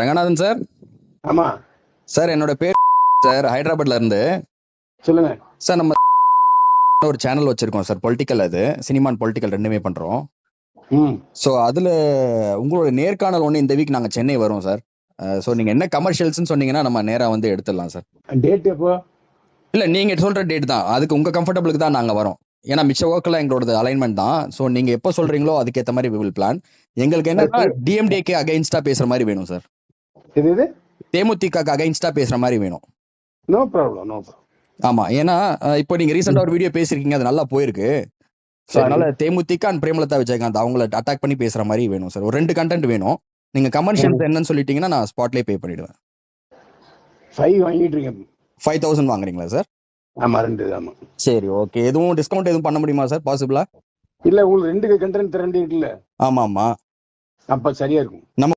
Ranganathan sir. ஆமா. Sir என்னோட பேர் சார் ஹைதராபாத்ல இருந்து. சொல்லுங்க. சார் நம்ம ஒரு சேனல் வச்சிருக்கோம் சார் பொலிட்டிக்கல் அது. சினிமா அண்ட் பொலிட்டிக்கல் ரெண்டுமே பண்றோம். ம். ஸோ அதுல உங்களோட நேர்காணல் ஒன்று இந்த வீக் நாங்க சென்னை வரோம் சார். ஸோ நீங்க என்ன கமர்ஷியல்ஸ்னு சொன்னீங்கன்னா நம்ம நேரா வந்து எடுத்துடலாம் சார். டேட் எப்போ? இல்ல நீங்க சொல்ற டேட் தான். அதுக்கு உங்க கம்ஃபர்டபுளுக்கு தான் நாங்க வரோம். ஏன்னா மிச்ச ஒர்க்கெல்லாம் எங்களோட அலைன்மெண்ட் தான். ஸோ நீங்க எப்போ சொல்றீங்களோ அதுக்கேற்ற மாதிரி வில் பிளான் எங்களுக்கு என்னன்னா டிஎம்டிஏக்கு அகைன்ஸ்டா பேசுற மாதிரி வேணும் சார் இது இது தேமுதிகக்கு அகைன்ஸ்டா பேசுற மாதிரி வேணும். நோ ப்ராப்ளம் நோ ஆமா ஏன்னா இப்போ நீங்க ரீசெண்டா ஒரு வீடியோ பேசிருக்கீங்க அது நல்லா போயிருக்கு. ஸோ. அதனால தேமுதிக அண்ட் பிரேமலதா விஜயகாந்த் அவங்கள அட்டாக் பண்ணி பேசுற மாதிரி வேணும் சார் ஒரு ரெண்டு கண்டென்ட் வேணும். நீங்க கமர்ஷியல்ஸ் என்னன்னு சொல்லிட்டீங்கன்னா நான் ஸ்பாட்லேயே பே பண்ணிடுவேன். ஃபைவ் வாங்கிட்டு ஃபைவ் தௌசண்ட் வாங்குறீங்களா சார் ஆமா ரெண்டு ஆமா. சரி ஓகே எதுவும் டிஸ்கவுண்ட் எதுவும் பண்ண முடியுமா சார் பாசிபிளா இல்ல உங்களுக்கு ரெண்டு கண்டென்ட் ரெண்டு இருக்குல்ல ஆமா ஆமா. அப்ப சரியா இருக்கும். நம்ம